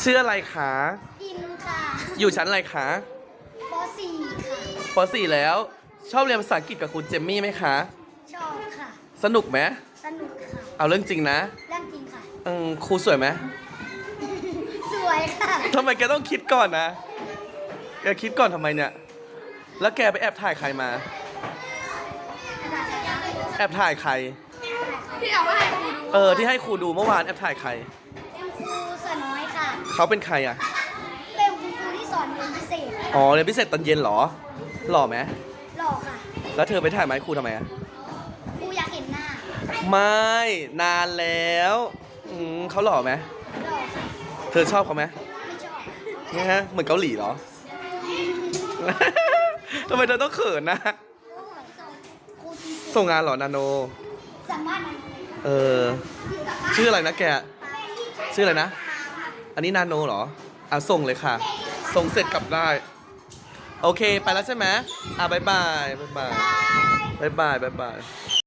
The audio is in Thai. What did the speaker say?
ชื่ออะไรคะ อินค่ะอยู่ชั้นอะไรคะป .4 ค่ะ ป .4 แล้ว ชอบเรียนภาษาอังกฤษกับคุณเจมมี่ไหมคะ ชอบค่ะ สนุกไหมสนุกค่ะเอาเรื่องจริงนะเรื่องจริงค่ะอืมครูสวยไหมสวยค่ะทำไมแกต้องคิดก่อนนะ แกคิดก่อนทำไมเนี่ย แล้วแกไปแอบถ่ายใครมา แอบถ่ายใคร ที่เอามาให้ครูดูเออที่ให้ครูดูเมื่อวานแอบถ่ายใคร เขาเป็นใครอะ เป็นคุณครูที่สอนเรียนพิเศษอ๋อเรียนพิเศษตอนเย็นเหรอ หล่อไหมหล่อค่ะแล้วเธอไปถ่ายไหมาให้ครูทำไมอะ ครูอยากเห็นหน้าไม่นานแล้วอืมเขาหล่อไหมหล่อค่ะเธอชอบเขาไหมไม่ชอบเนี่ยฮะเหมือนเกาหลีเหรอ ทำไมเธอต้องเขินนะ ครูจริงส่งงานเหรอนาโน ๆสัมภาษณ์มันเออ ชื่ออะไรนะแก ชื่ออะไรนะ อันนี้นาโนเหรอ อะส่งเลยค่ะ ส่งเสร็จกลับได้ โอเค ไปแล้วใช่ไหมอะบายบายบายบายบายบายบายบาย